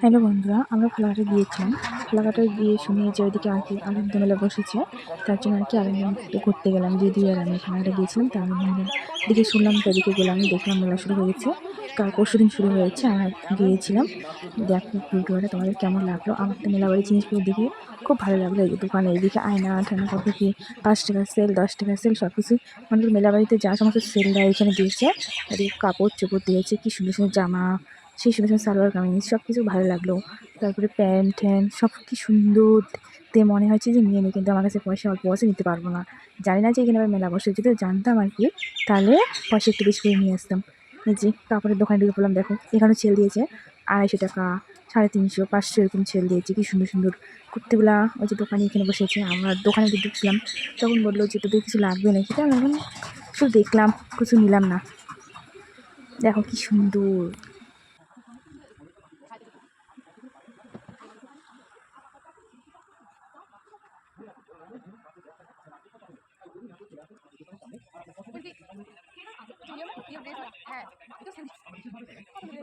Hello বন্ধুরা, আমরা ফালাকাটে গিয়েছিলাম ফালাকাটে গিয়ে শুনে যে ওইদিকে আর কি আনন্দ মেলা বসেছে, তার জন্য আর কি আনন্দ করতে গেলাম দিদি আর আমি ফালাকাটে গিয়েছিলাম তার দিকে শুনলাম, তো এদিকে গেলাম, দেখলাম মেলা শুরু হয়েছে কাল পরশু দিন শুরু হয়েছে আমরা গিয়েছিলাম। দেখো, ভিডিওটা তোমাদের কেমন লাগল? আমার তো মেলা বাড়ির জিনিসগুলো দেখে খুব ভালো লাগল, এই দোকানে এইদিকে আয়না ঠান্না কত কি, পাঁচ টাকার সেল দশ টাকার সেল সব কিছু আমাদের মেলা বাড়িতে যা সমস্ত সেল দেয়, এখানে দিয়েছে। এদিকে কাপড় চোপড় দিয়েছে, কি সুন্দর সুন্দর জামা সেই সুন্দর সালোয়ার কামিজ সব কিছু ভালো লাগল। তারপরে প্যান্ট ট্যান্ট সব কি সুন্দর তে মনে হচ্ছে যে নিয়ে নিই কিন্তু আমার কাছে পয়সা অল্প আছে, নিতে পারব না। জানি না যে এখানে আবার মেলা বসে যদি জানতাম আর কি, তাহলে পয়সা একটু বেশি করে নিয়ে আসতাম। যে কাপড়ের দোকানে ঢুকে পড়লাম, দেখো এখানে ছেল দিয়েছে, আড়াইশো টাকা, সাড়ে তিনশো, পাঁচশো এরকম ছেল দিয়েছে, কি সুন্দর সুন্দর। কুর্তিগুলা ওই যে দোকানে এখানে বসেছে, আমরা দোকানে ঢুকছিলাম, তখন বলল যে তোদের কিছু লাগবে না সেটা এখন শুধু দেখলাম, কিছু নিলাম না। দেখো কি সুন্দর। টিকিট যদি কয়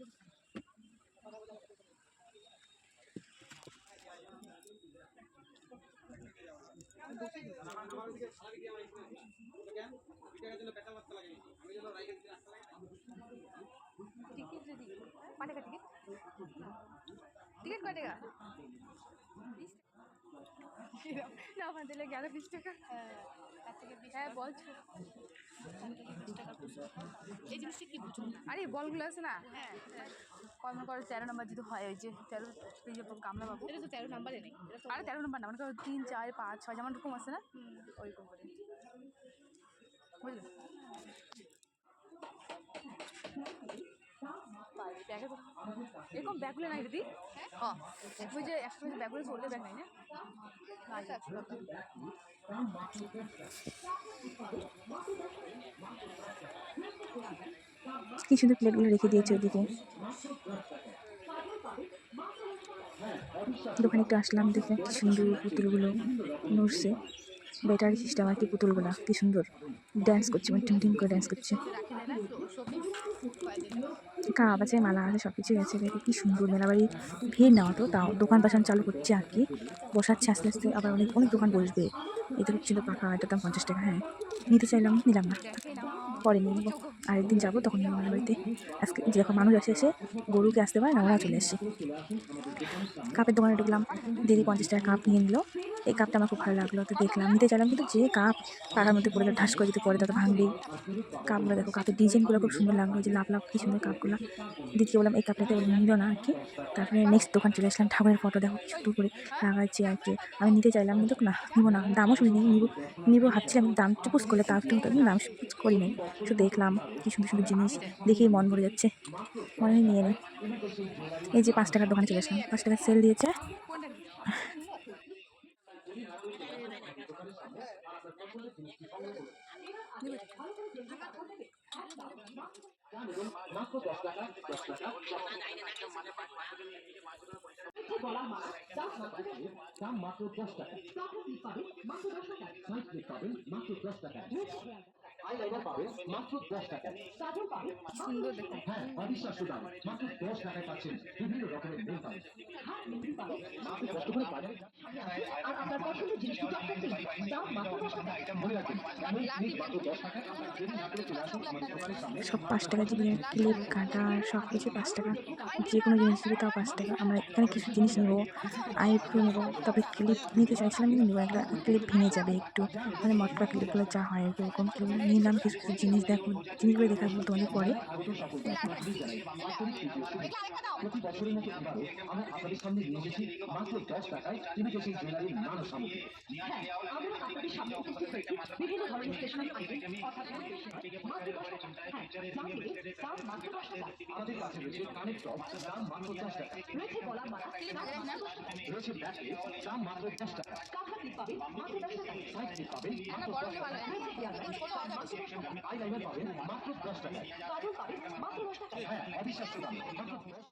টাকা টিকিট টিকিট কয় টাকা? না আমার দিলে গেল বিশ টাকা। হ্যাঁ বলছো এই জিনিসটা কি বুঝুন আরে বলগুলো আছে না? কয় মনে করো তেরো নম্বর যদি হয় ওই যে তেরো এই যে গামলা বাবু এটা তো তেরো নাম্বারে নেই। আরে তেরো নম্বর না মনে তিন চার পাঁচ ছয় যেমন রকম আছে না? ওইরকম করে। বুঝলে? ব্যাগে তো। এরকম ব্যাগগুলো নাই দিদি। হ্যাঁ। ওই যে ব্যাগগুলো চললে ব্যাগ নাই না? আচ্ছা আচ্ছা কি সুন্দর প্লেটগুলো রেখে দিয়েছে ওদিকে। দোকানে একটু আসলাম দেখে কি সুন্দর পুতুলগুলো নড়ছে। ব্যাটারি সিস্টেম আর কি পুতুলগুলো কি সুন্দর। ড্যান্স করছে মানে টিম টিম করে ড্যান্স করছে। কাপ আছে মালা আছে সব কিছুই আছে কি সুন্দর মেলাবাড়ি, ভিড় নেওয়া তো তাও দোকান পাশান চালু করছে আর কি। বসাচ্ছে আস্তে আস্তে, আবার অনেক অনেক দোকান বসবে। এটা ছিল পাকা, এটার দাম পঞ্চাশ টাকা হ্যাঁ। নিতে চাইলাম, নিলাম না। পরে নিয়ে নেব। আরেকদিন যাব, তখন নিয়ে আমার বাড়িতে। আজকে যখন মানুষ আসে, এসে গরুকে আসতে পারে না চলে আসে। কাপের দোকানে ঢুকলাম, দিদি পঞ্চাশ টাকা কাপ নিয়ে নিল। এই কাপটা আমার খুব ভালো লাগল, তো দেখলাম, নিতে চাইলাম কিন্তু যে কাপ পাকার মধ্যে পড়ে ঢাস করে যদি পরে তাতে ভাঙবেই কাপগুলো দেখো, কাপের ডিজাইনগুলো খুব সুন্দর লাগল যে লাভ লাভ, কি সুন্দর কাপগুলো। দিদিকে বললাম, এই কাপটাতে নিল না আর কি তারপরে নেক্সট দোকান চলে আসলাম, ঠাকুরের ফটো দেখো ছোটো করে লাগাইছে আর কি আমি নিতে চাইলাম, কিন্তু না, নিবো না, দামও শুনি নিবো নিবো ভাবছিলাম, দাম চুপুস করলে তার তো দাম চুপুস করি নাই শুধু দেখলাম কি সুন্দর সুন্দর জিনিস দেখেই মন ভরে যাচ্ছে। মনে হয় নিয়ে নিই এই যে পাঁচ টাকার দোকানে চলে আসলাম। পাঁচ টাকার সেল দিয়েছে। মাত্র দশ টাকা পাবেন মাত্র দশ টাকা। আইলাইনার পাবেন মাত্র দশ টাকা সুন্দর দেখো হ্যাঁ অবিশ্বাস্য দাম। মাত্র দশ টাকায় পাচ্ছেন বিভিন্ন রকমের মেন পাবেন আপনি কষ্ট করে পাবেন আপনার পছন্দের জিনিসটি দাম মাত্র দশ টাকা মনে রাখবেন আপনার না সব পাঁচ টাকা দিবি ক্লিপ কাটা সব কিছু পাঁচ টাকা। যে কোনো জিনিস দিবি তাও পাঁচ টাকা। আমরা এখানে কিছু জিনিস নেব আইব্রো নেব তারপরে ক্লিপ নিতে চাইছিলাম কিন্তু নেব। একটা ক্লিপ ভেঙে যাবে একটু। মানে মটকা ক্লিপগুলো যা হয় আর কি ওরকম ক্লিপ নিলাম। কিছু কিছু জিনিস দেখো জিনিসগুলো দেখার মতো অনেক পরে। প্রতি বছরের মতো আমরা আপনাদের সামনে নিয়ে এসেছি মাত্র দশ টাকায়। ইমিটেশন জুয়েলারির নানা সামগ্রী আমাদের কাছে রয়েছে কানের টপ দাম মাত্র দশ টাকা রয়েছে ব্যাটারি দাম মাত্র দশ টাকা সাইড ক্লিপ পাবেন আমরা বড় হলে ভালো হয় কোনো অর্ডার আই লাইনার পাবেন মাত্র দশ টাকায় কাজল পাবেন মাত্র দশ টাকায় হ্যাঁ অবিশ্বাস্য দাম মাত্র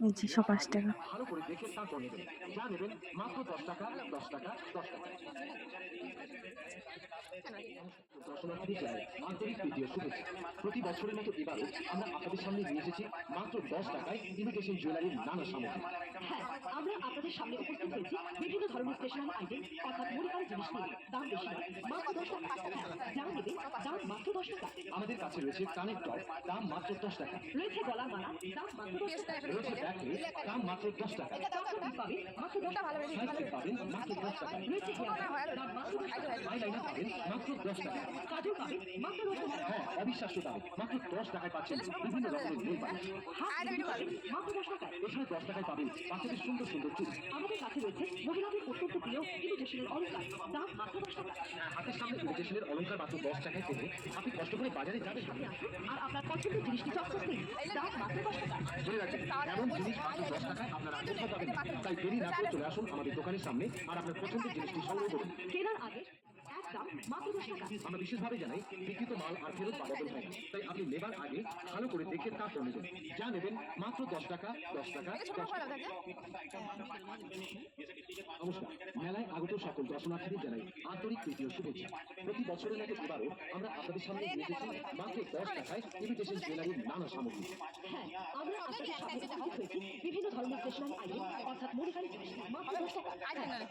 পাঁচ টাকা। প্রীতি বছরের মতো এবারও আমরা আপনাদের সামনে নিয়ে এসেছি মাত্র দশ টাকায় ইমিটেশন জুয়েলারির নানা সামগ্রী হ্যাঁ আমরা আপনাদের সামনে উপস্থিত হয়েছি। বিভিন্ন ধরনের স্টেশনারি আইটেম অর্থাৎ মরিকার জিনিস নিয়ে দাম বেশি মাত্র দশ টাকা। যা নেবেন দাম মাত্র দশ টাকা। আমাদের কাছে রয়েছে কানের টপ দাম মাত্র দশ টাকা। রয়েছে গলার মালা দাম মাত্র দশ টাকা। দাম মাত্র দশ টাকা। পাবেন মাত্র দশ টাকা। পাবেন মাত্র দশ টাকা রয়েছে হেয়ার দাম মাত্র দশ টাকা। আইলাইনার পাবেন মাত্র দশ টাকা। কাজল পাবেন মাত্র দশ টাকা। হ্যাঁ অবিশ্বাস্য দামে। মাত্র দশ টাকায় পাচ্ছেন বিভিন্ন রকমের পাবেন মাত্র দশ এছাড়া দশ টাকায় পাবেন বাচ্চাদের সুন্দর সুন্দর চুল আমাদের কাছে রয়েছে মহিলাদের অত্যন্ত প্রিয় ইমিটেশনের অলঙ্কার দাম মাত্র দশ টাকা। হাতের সামনে ইমিটেশনের অলঙ্কার মাত্র দশ টাকায় পেলে আপনি কষ্ট করে বাজারে যাবেন আর আপনার পছন্দের জিনিসটি চকচক দিন দাম মাত্র দশ টাকা। মনে রাখবেন এমন জিনিস মাত্র দশ টাকায় আপনারা আর কোথাও পাবেন। তাই দেরি না করে চলে আসুন আমাদের দোকানের সামনে আর আপনার পছন্দের জিনিসটি সংগ্রহ করুন। কেনার আগে দাম মাত্র দশ টাকা আমরা বিশেষভাবে জানাই বিক্রিত মাল আর ফেরত বাবদল হয় না। তাই আপনি নেবার আগে ভালো করে দেখে তারপর নেবেন। যা নেবেন মাত্র দশ টাকা দশ টাকা নমস্কার। মেলায় আগত সকল দর্শনার্থীদের জানাই আন্তরিক প্রীতি ও শুভেচ্ছা। প্রতি বছরের মতো এবারও আমরা আপনাদের সামনে এসেছি মাত্র দশ টাকায় ইমিটেশন জুয়েলারির নানা সামগ্রী। হ্যাঁ আমরা আপনাদের সামনে বিভিন্ন ধরনের স্টেশনারি আইটেম অর্থাৎ জিনিস মাত্র দশ টাকা।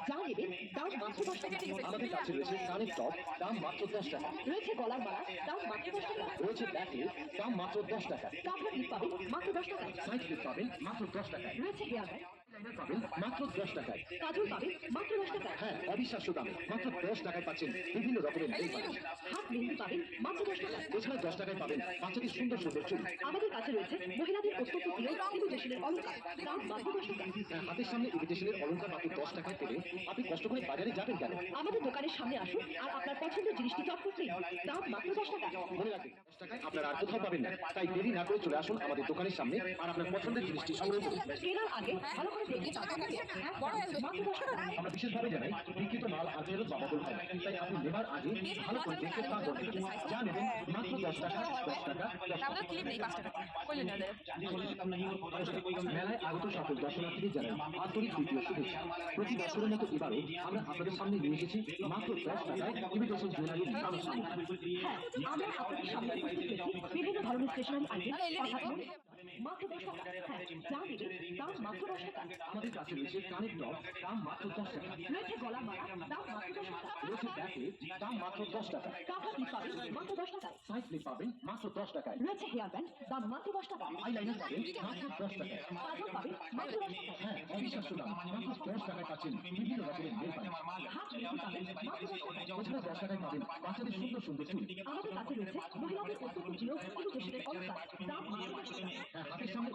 যা নেবেন দাম মাত্র দশ টাকা। আমাদের কাছে রয়েছে কানের টপ দাম মাত্র দশ টাকা। রয়েছে গলার মালা দাম মাত্র দশ টাকা। রয়েছে ব্যাকলেস দাম মাত্র দশ টাকা। কাপড় ক্লিপ পাবেন মাত্র দশ টাকা। সাইড ক্লিপ পাবেন মাত্র দশ টাকা রয়েছে হেয়ার পাবেন মাত্র দশ টাকায়। কাজল পাবেন মাত্র দশ টাকায়। হ্যাঁ অবিশ্বাস্য দামে মাত্র দশ টাকায় পাচ্ছেন বিভিন্ন রকমের হাত মেহেন্দি পাবেন মাত্র দশ টাকা এছাড়া দশ টাকায় পাবেন বাচ্চাদের সুন্দর সুন্দর চুল আমাদের কাছে রয়েছে মহিলাদের অত্যন্ত প্রিয় ইমিটেশনের অলঙ্কার দাম মাত্র দশ টাকা হ্যাঁ, হাতের সামনে ইমিটেশনের অলঙ্কার মাত্র দশ টাকায় পেলে আপনি কষ্ট করে বাজারে যাবেন কেন? আমাদের দোকানের সামনে আসুন আর আপনার পছন্দের জিনিসটি চটপট দিন দাম মাত্র দশ টাকা মনে রাখবেন দশ টাকায় আপনারা আর কোথাও পাবেন না। তাই দেরি না করে চলে আসুন আমাদের দোকানের সামনে আর আপনার পছন্দের জিনিসটি সংগ্রহ করুন। কেনার আগে ভালো করে আমরা বিশেষভাবে জানাই বিক্রিত মাল আর ফেরত বাবদল হয় না। তাই আপনি নেবার আগে ভালো করে দেখে তারপর নেবেন যা নেবেন মাত্র দশ টাকা দশ টাকা মেলায় আগত সকল দর্শনার্থীদের জানাই আন্তরিক প্রীতি শুভেচ্ছা। প্রতি বছরের মতো এবারও আমরা আপনাদের সামনে নিয়ে এসেছি মাত্র দশ টাকায় ইমিটেশন জুয়েলারির নানা সামগ্রী হ্যাঁ আমরা আপনাদের সামনে বিভিন্ন ধরনের স্টেশনারি আইটেম মাত্র দশ টাকা হ্যাঁ যা নেবেন দাম মাত্র দশ টাকা আমাদের কাছে রয়েছে কানের টপ দাম মাত্র দশ টাকা রয়েছে গলার মালা দাম মাত্র দশ টাকা রয়েছে ব্যাকলেস দাম মাত্র দশ টাকা কাপড় ক্লিপ পাবেন মাত্র দশ টাকায় সাইড ক্লিপ পাবেন মাত্র দশ টাকায় রয়েছে হেয়ার ব্যান্ড দাম মাত্র দশ টাকা আইলাইনার পাবেন মাত্র দশ টাকায় কাজল পাবেন মাত্র দশ টাকা হ্যাঁ অবিশ্বাস্য দাম মাত্র দশ টাকায় পাচ্ছেন বিভিন্ন রকমের নেল পালিশ হাত মেহেন্দি পাবেন মাত্র দশ টাকা দশ টাকায় পাবেন বাচ্চাদের সুন্দর সুন্দর চুল আমাদের কাছে রয়েছে মহিলাদের অত্যন্ত প্রিয় ইমিটেশনের অলঙ্কার দাম মাত্র দশ টাকা হাতের সামনে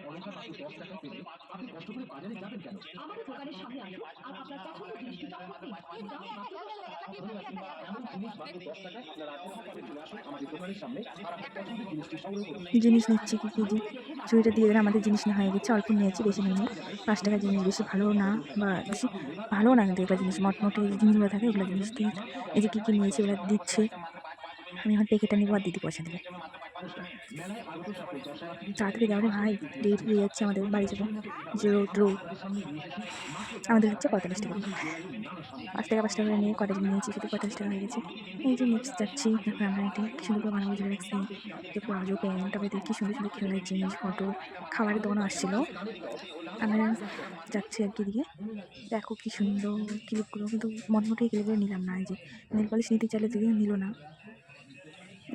অলঙ্কার মাত্র দশ টাকায় পেলে আপনি কষ্ট করে বাজারে যাবেন কেন? আমাদের দোকানের সামনে আসুন আর আপনার জিনিসটি টাকা এমন জিনিস আপনারা আপনার নিচ্ছি কি কি যে চুরিটা দিয়ে দিলে আমাদের জিনিস না হয়ে গেছে অল্প নিয়েছি বেশি নিয়ে পাঁচ টাকার জিনিস বেশি ভালো না বা বেশি ভালো না কিন্তু এগুলো জিনিস মোটমোটে যে জিনিসগুলো থাকে ওগুলো জিনিস দিয়ে এই যে কী কী নিয়েছি ওগুলো দিচ্ছে। আমি এখন প্যাকেটটা নিবো আর দিদি পয়সা দেবে। তাড়াতাড়ি রে ভাই লেট হয়ে যাচ্ছে আমাদের বাড়ি যাব জিরো রোড আমাদের হচ্ছে পঁয়তাল্লিশ টাকা। পাঁচ টাকা পাঁচ টাকা নিয়ে কটা নিয়েছি শুধু পঁয়তাল্লিশ টাকা হয়ে গেছে। এই যে নেক্সট যাচ্ছি আমরা এটা কি সুন্দর করে বানাবো ঝুলে রাখছি যে প্লাজো প্যান্ট দেখি সুন্দর সুন্দর খেলার জিনিস, ফটো, খাবারের দোকানও আসছিল। আমরা যাচ্ছি আর কি দিকে দেখো কি সুন্দর ক্লিপগুলো কিন্তু মনমোটে ক্লিপগুলো নিলাম না, এই যে নেল পলিশ নিতে চাইলে যদিও নিল না।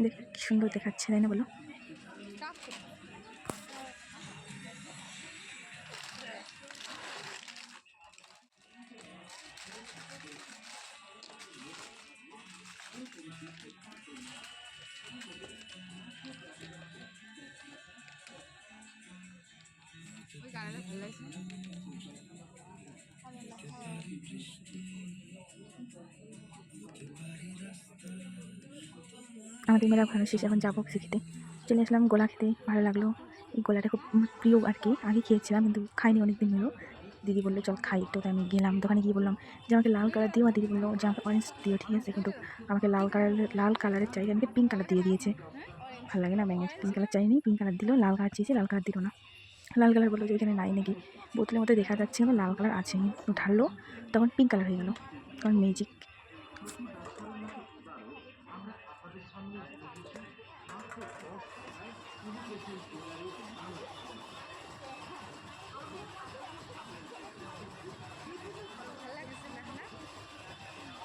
দেখ কি সুন্দর দেখাচ্ছে তাই না বলো Thank you. আমাদের মেলা ঘোরানো শেষ, এখন যাব খেতে। চলে আসলাম, গোলা খেতে, ভালো লাগল। এই গোলাটা খুব প্রিয় আর কি। আগে খেয়েছিলাম, কিন্তু খাইনি অনেক দিন হলো। দিদি বলল, চল খাই। একটু তাই আমি গেলাম, দোকানে গিয়ে বললাম যে, আমাকে লাল কালার দিও। আর দিদি বলল, যে আমাকে অরেঞ্জ দিও, ঠিক আছে। কিন্তু আমাকে লাল কালারের লাল কালারের চাই, আমাকে পিঙ্ক কালার দিয়ে দিয়েছে। ভালো লাগে না ব্যাঙের? পিঙ্ক কালার চাইনি পিঙ্ক কালার দিল লাল কালার চেয়েছে, লাল কালার দিল না। লাল কালার বলল যে, এখানে নাই নাকি? বোতলের মধ্যে দেখা যাচ্ছে, আমার লাল কালার আছে। ঢাললো তখন পিঙ্ক কালার হয়ে গেলো। কারণ ম্যাজিক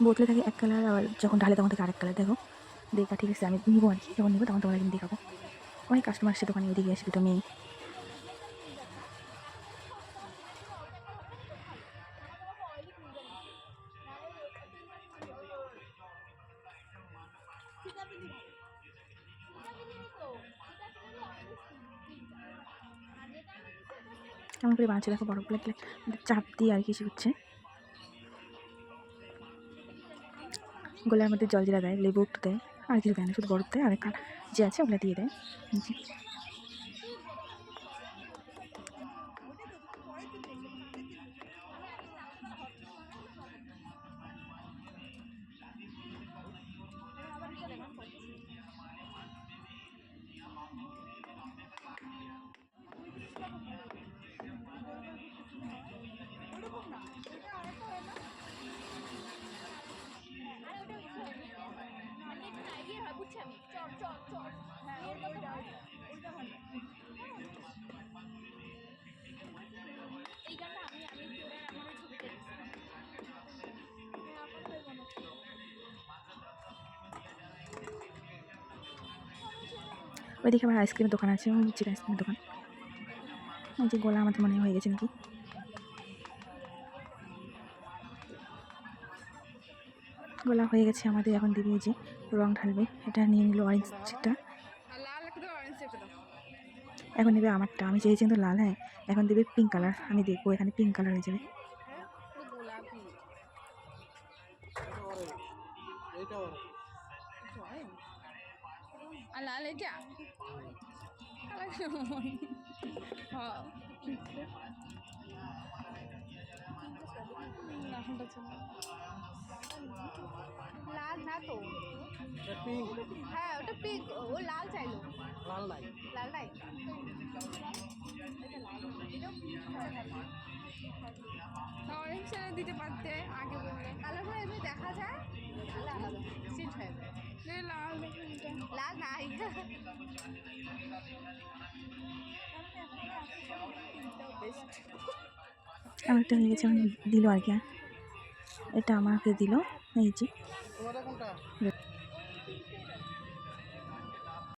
বোতলে থাকে এক কালার আবার যখন ঢালে তখন থেকে আরেক কালার দেখো, দেখা, ঠিক আছে, আমি নিবো আর কি, যখন নিবো তখন তোমার কিন্তু দেখাবো। অনেক কাস্টমার সে দোকানে, এদিকে আসবে মেয়ে। কেমন করে বানাচ্ছে দেখো বরফ লাগলে চাপ দিয়ে আর কি হচ্ছে গোলার মধ্যে জল জিরা দেয়, লেবু একটু দেয়, আর কিছু দেয় না, শুধু বরফ দেয়, আর কাল যে আছে ওগুলো দিয়ে দেয়। জি। ওইদিকে আবার আইসক্রিমের দোকান আছে, ওই নিচের আইসক্রিমের দোকান এই যে গোলা আমাদের মনে হয়ে গেছে নাকি গোলা হয়ে গেছে আমাদের এখন দিবি যে রং ঢালবে। এটা নিয়ে নিল অরেঞ্জ এখন নেবে আমারটা। আমি চেয়েছি কিন্তু লাল হ্যাঁ। এখন দেবে পিঙ্ক কালার আমি দেখব, এখানে পিঙ্ক কালার হয়ে যাবে। লাল এটা? চলো লাল না তো? হ্যাঁ ওটা পিঙ্ক ও লাল চাইলো। লাল নাই। লাল নাই? অরেঞ্জ ছেড়ে দিতে পারতে আগে বললে। কালারগুলো এমনি দেখা যায়? আলাদা আলাদা। চেঞ্জ হয়ে যায়। লাল লাল নাই। হয়ে গেছে এখন দিল আর কি। এটা আমাকে দিল এই যে।